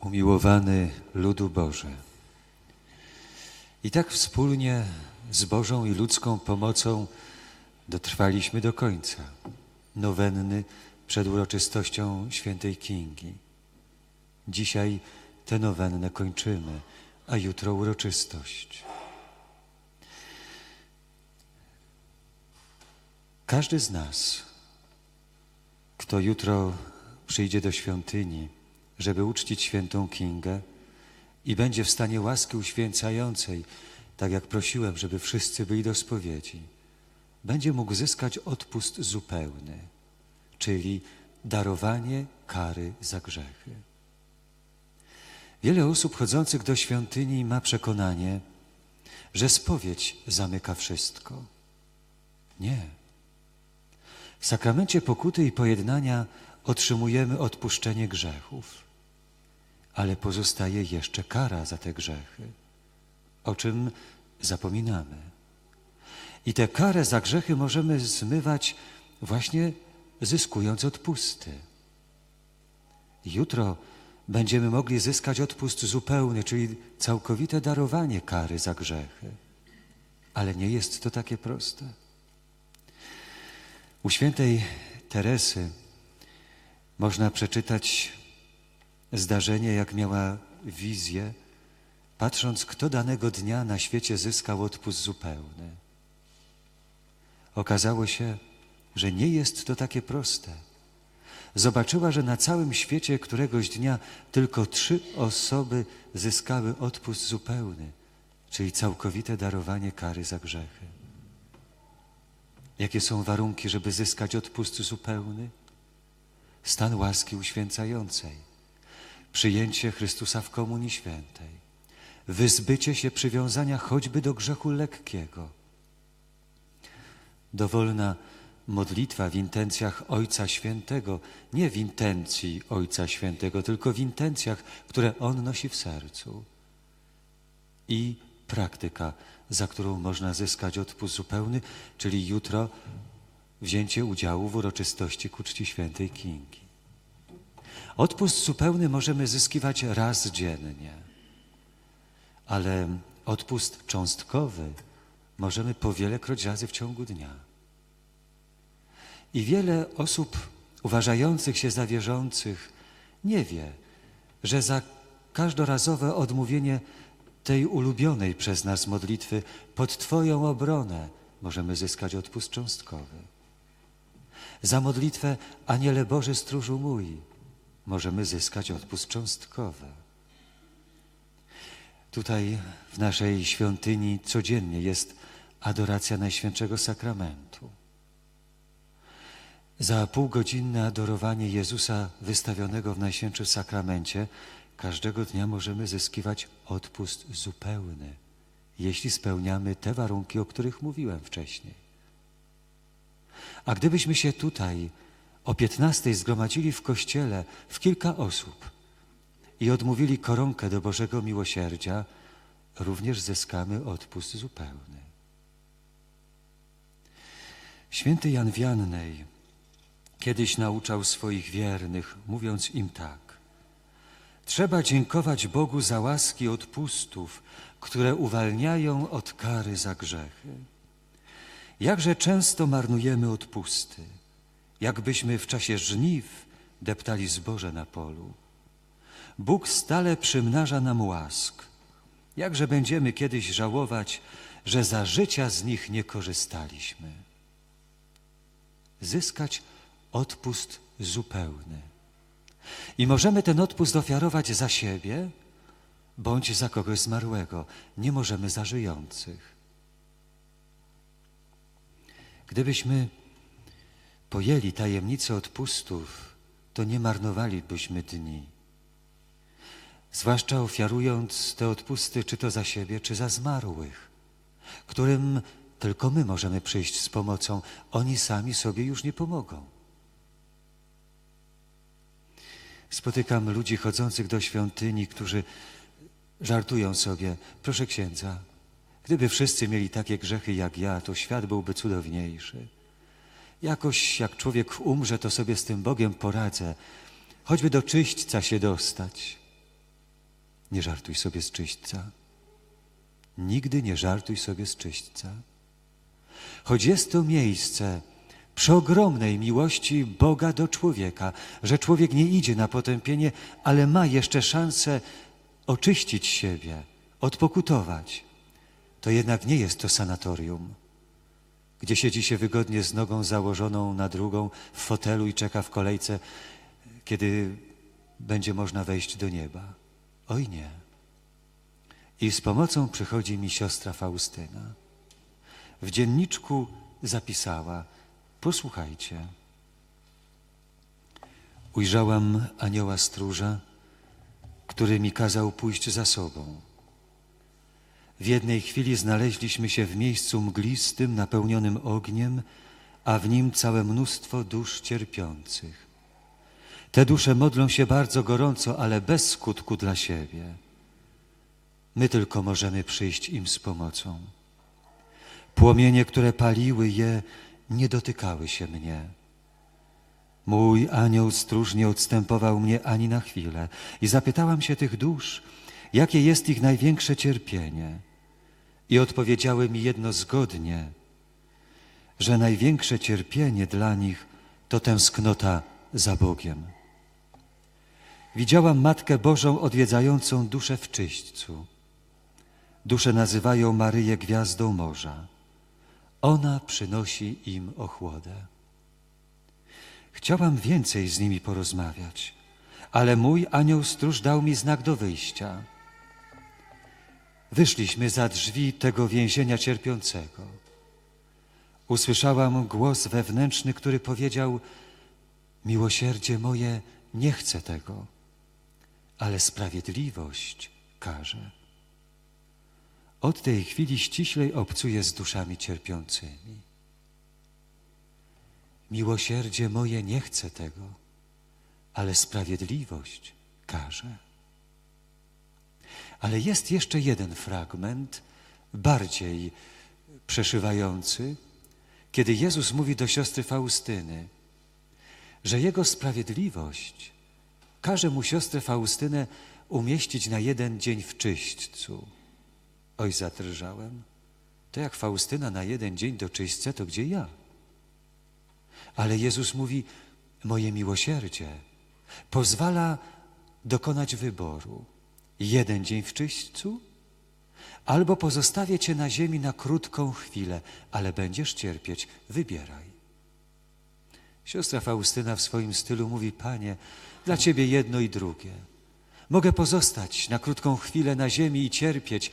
umiłowany ludu Boże. I tak wspólnie z Bożą i ludzką pomocą dotrwaliśmy do końca nowenny przed uroczystością świętej Kingi. Dzisiaj tę nowennę kończymy, a jutro uroczystość. Każdy z nas, kto jutro przyjdzie do świątyni, żeby uczcić świętą Kingę i będzie w stanie łaski uświęcającej, tak jak prosiłem, żeby wszyscy byli do spowiedzi, będzie mógł zyskać odpust zupełny, czyli darowanie kary za grzechy. Wiele osób chodzących do świątyni ma przekonanie, że spowiedź zamyka wszystko. Nie. W sakramencie pokuty i pojednania otrzymujemy odpuszczenie grzechów, ale pozostaje jeszcze kara za te grzechy, o czym zapominamy. I tę karę za grzechy możemy zmywać właśnie zyskując odpusty. Jutro będziemy mogli zyskać odpust zupełny, czyli całkowite darowanie kary za grzechy. Ale nie jest to takie proste. U świętej Teresy można przeczytać zdarzenie, jak miała wizję, patrząc, kto danego dnia na świecie zyskał odpust zupełny. Okazało się, że nie jest to takie proste. Zobaczyła, że na całym świecie któregoś dnia tylko trzy osoby zyskały odpust zupełny, czyli całkowite darowanie kary za grzechy. Jakie są warunki, żeby zyskać odpust zupełny? Stan łaski uświęcającej, przyjęcie Chrystusa w Komunii Świętej, wyzbycie się przywiązania choćby do grzechu lekkiego. Dowolna modlitwa w intencjach Ojca Świętego, nie w intencji Ojca Świętego, tylko w intencjach, które On nosi w sercu. I praktyka, za którą można zyskać odpust zupełny, czyli jutro wzięcie udziału w uroczystości ku czci świętej Kingi. Odpust zupełny możemy zyskiwać raz dziennie, ale odpust cząstkowy możemy powielekroć razy w ciągu dnia. I wiele osób uważających się za wierzących nie wie, że za każdorazowe odmówienie tej ulubionej przez nas modlitwy pod Twoją obronę możemy zyskać odpust cząstkowy. Za modlitwę Aniele Boże Stróżu mój możemy zyskać odpust cząstkowy. Tutaj w naszej świątyni codziennie jest adoracja Najświętszego Sakramentu. Za półgodzinne adorowanie Jezusa wystawionego w Najświętszym Sakramencie każdego dnia możemy zyskiwać odpust zupełny, jeśli spełniamy te warunki, o których mówiłem wcześniej. A gdybyśmy się tutaj o 15 zgromadzili w kościele w kilka osób i odmówili koronkę do Bożego Miłosierdzia, również zyskamy odpust zupełny. Święty Jan Wiannej kiedyś nauczał swoich wiernych, mówiąc im tak. Trzeba dziękować Bogu za łaski odpustów, które uwalniają od kary za grzechy. Jakże często marnujemy odpusty, jakbyśmy w czasie żniw deptali zboże na polu. Bóg stale przymnaża nam łask. Jakże będziemy kiedyś żałować, że za życia z nich nie korzystaliśmy. Zyskać odpust zupełny. I możemy ten odpust ofiarować za siebie bądź za kogoś zmarłego. Nie możemy za żyjących. Gdybyśmy pojęli tajemnicę odpustów, to nie marnowalibyśmy dni. Zwłaszcza ofiarując te odpusty, czy to za siebie, czy za zmarłych, którym tylko my możemy przyjść z pomocą. Oni sami sobie już nie pomogą. Spotykam ludzi chodzących do świątyni, którzy żartują sobie, proszę księdza, gdyby wszyscy mieli takie grzechy jak ja, to świat byłby cudowniejszy. Jakoś jak człowiek umrze, to sobie z tym Bogiem poradzę, choćby do czyśćca się dostać. Nie żartuj sobie z czyśćca. Nigdy nie żartuj sobie z czyśćca. Choć jest to miejsce przeogromnej miłości Boga do człowieka, że człowiek nie idzie na potępienie, ale ma jeszcze szansę oczyścić siebie, odpokutować. To jednak nie jest to sanatorium, gdzie siedzi się wygodnie z nogą założoną na drugą w fotelu i czeka w kolejce, kiedy będzie można wejść do nieba. Oj nie. I z pomocą przychodzi mi siostra Faustyna. W dzienniczku zapisała, posłuchajcie. Ujrzałam anioła stróża, który mi kazał pójść za sobą. W jednej chwili znaleźliśmy się w miejscu mglistym, napełnionym ogniem, a w nim całe mnóstwo dusz cierpiących. Te dusze modlą się bardzo gorąco, ale bez skutku dla siebie. My tylko możemy przyjść im z pomocą. Płomienie, które paliły je, nie dotykały się mnie. Mój anioł stróż nie odstępował mnie ani na chwilę i zapytałam się tych dusz, jakie jest ich największe cierpienie. I odpowiedziały mi jedno zgodnie, że największe cierpienie dla nich to tęsknota za Bogiem. Widziałam Matkę Bożą odwiedzającą duszę w czyśćcu. Dusze nazywają Maryję gwiazdą morza. Ona przynosi im ochłodę. Chciałam więcej z nimi porozmawiać, ale mój anioł stróż dał mi znak do wyjścia. Wyszliśmy za drzwi tego więzienia cierpiącego. Usłyszałam głos wewnętrzny, który powiedział: Miłosierdzie moje nie chce tego, ale sprawiedliwość każe. Od tej chwili ściślej obcuję z duszami cierpiącymi. Miłosierdzie moje nie chce tego, ale sprawiedliwość każe. Ale jest jeszcze jeden fragment, bardziej przeszywający, kiedy Jezus mówi do siostry Faustyny, że Jego sprawiedliwość każe mu siostrę Faustynę umieścić na jeden dzień w czyśćcu. Oj, zadrżałem. To jak Faustyna na jeden dzień do czyśćca, to gdzie ja? Ale Jezus mówi, moje miłosierdzie pozwala dokonać wyboru. Jeden dzień w czyśćcu, albo pozostawię cię na ziemi na krótką chwilę, ale będziesz cierpieć. Wybieraj. Siostra Faustyna w swoim stylu mówi, Panie, dla Ciebie jedno i drugie. Mogę pozostać na krótką chwilę na ziemi i cierpieć,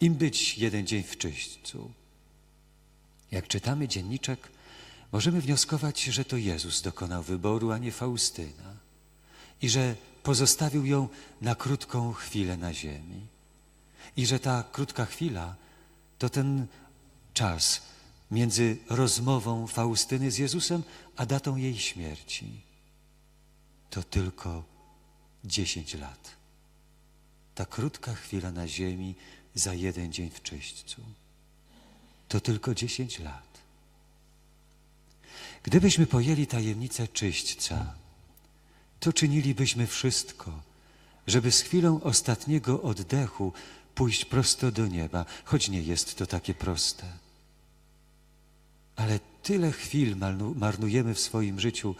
im być jeden dzień w czyśćcu. Jak czytamy dzienniczek, możemy wnioskować, że to Jezus dokonał wyboru, a nie Faustyna i że pozostawił ją na krótką chwilę na ziemi. I że ta krótka chwila to ten czas między rozmową Faustyny z Jezusem, a datą jej śmierci. To tylko dziesięć lat. Ta krótka chwila na ziemi za jeden dzień w czyśćcu. To tylko dziesięć lat. Gdybyśmy pojęli tajemnicę czyśćca, to czynilibyśmy wszystko, żeby z chwilą ostatniego oddechu pójść prosto do nieba, choć nie jest to takie proste. Ale tyle chwil marnujemy w swoim życiu,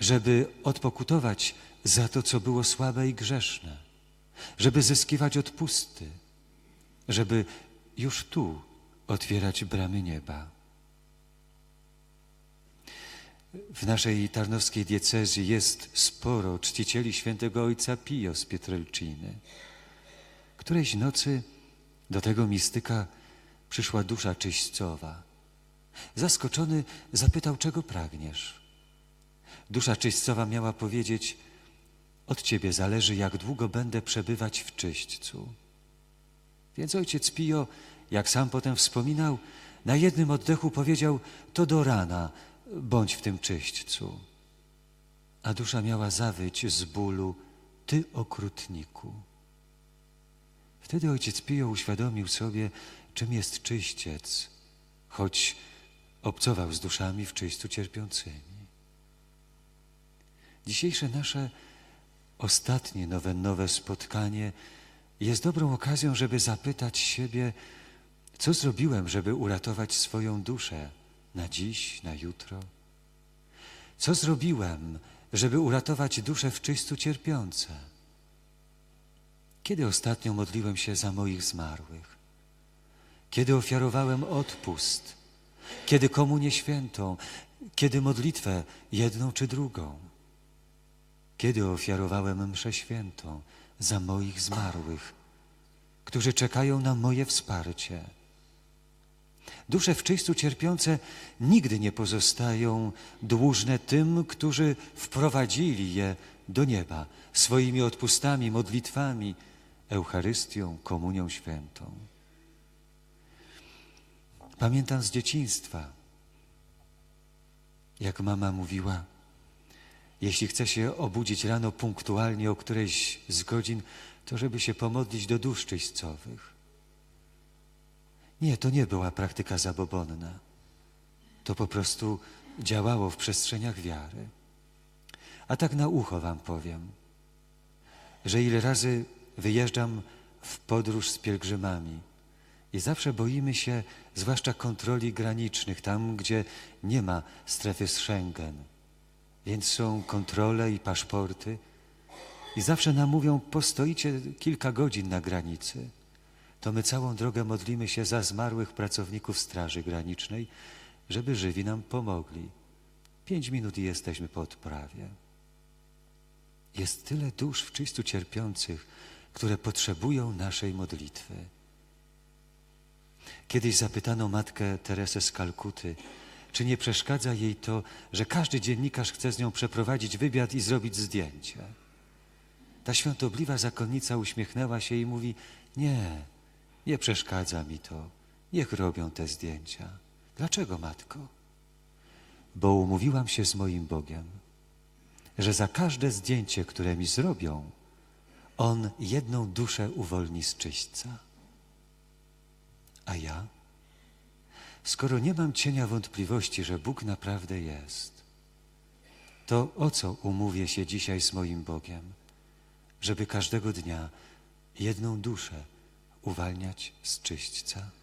żeby odpokutować za to, co było słabe i grzeszne, żeby zyskiwać odpusty, żeby już tu otwierać bramy nieba. W naszej tarnowskiej diecezji jest sporo czcicieli świętego ojca Pio z Pietrelciny. Którejś nocy do tego mistyka przyszła dusza czyścowa. Zaskoczony zapytał, czego pragniesz. Dusza czyścowa miała powiedzieć, od ciebie zależy, jak długo będę przebywać w czyśćcu. Więc ojciec Pio, jak sam potem wspominał, na jednym oddechu powiedział, to do rana, bądź w tym czyśćcu. A dusza miała zawyć z bólu, ty okrutniku. Wtedy ojciec Pio uświadomił sobie, czym jest czyściec, choć obcował z duszami w czyśćcu cierpiącymi. Dzisiejsze nasze ostatnie nowe spotkanie jest dobrą okazją, żeby zapytać siebie, co zrobiłem, żeby uratować swoją duszę na dziś, na jutro? Co zrobiłem, żeby uratować dusze w czystu cierpiące? Kiedy ostatnio modliłem się za moich zmarłych? Kiedy ofiarowałem odpust? Kiedy komunię świętą? Kiedy modlitwę jedną czy drugą? Kiedy ofiarowałem mszę świętą za moich zmarłych, którzy czekają na moje wsparcie? Dusze w czystu cierpiące nigdy nie pozostają dłużne tym, którzy wprowadzili je do nieba swoimi odpustami, modlitwami, Eucharystią, Komunią Świętą. Pamiętam z dzieciństwa, jak mama mówiła, jeśli chce się obudzić rano punktualnie o którejś z godzin, to żeby się pomodlić do dusz czyścowych. Nie, to nie była praktyka zabobonna. To po prostu działało w przestrzeniach wiary. A tak na ucho wam powiem, że ile razy wyjeżdżam w podróż z pielgrzymami i zawsze boimy się, zwłaszcza kontroli granicznych, tam gdzie nie ma strefy Schengen. Więc są kontrole i paszporty i zawsze nam mówią, postoicie kilka godzin na granicy to my całą drogę modlimy się za zmarłych pracowników Straży Granicznej, żeby żywi nam pomogli. Pięć minut i jesteśmy po odprawie. Jest tyle dusz w czystu cierpiących, które potrzebują naszej modlitwy. Kiedyś zapytano matkę Teresę z Kalkuty, czy nie przeszkadza jej to, że każdy dziennikarz chce z nią przeprowadzić wywiad i zrobić zdjęcie. Ta świątobliwa zakonnica uśmiechnęła się i mówi: Nie, nie przeszkadza mi to. Niech robią te zdjęcia. Dlaczego, matko? Bo umówiłam się z moim Bogiem, że za każde zdjęcie, które mi zrobią, On jedną duszę uwolni z czyśćca. A ja? Skoro nie mam cienia wątpliwości, że Bóg naprawdę jest, to o co umówię się dzisiaj z moim Bogiem, żeby każdego dnia jedną duszę uwalniać z czyśćca.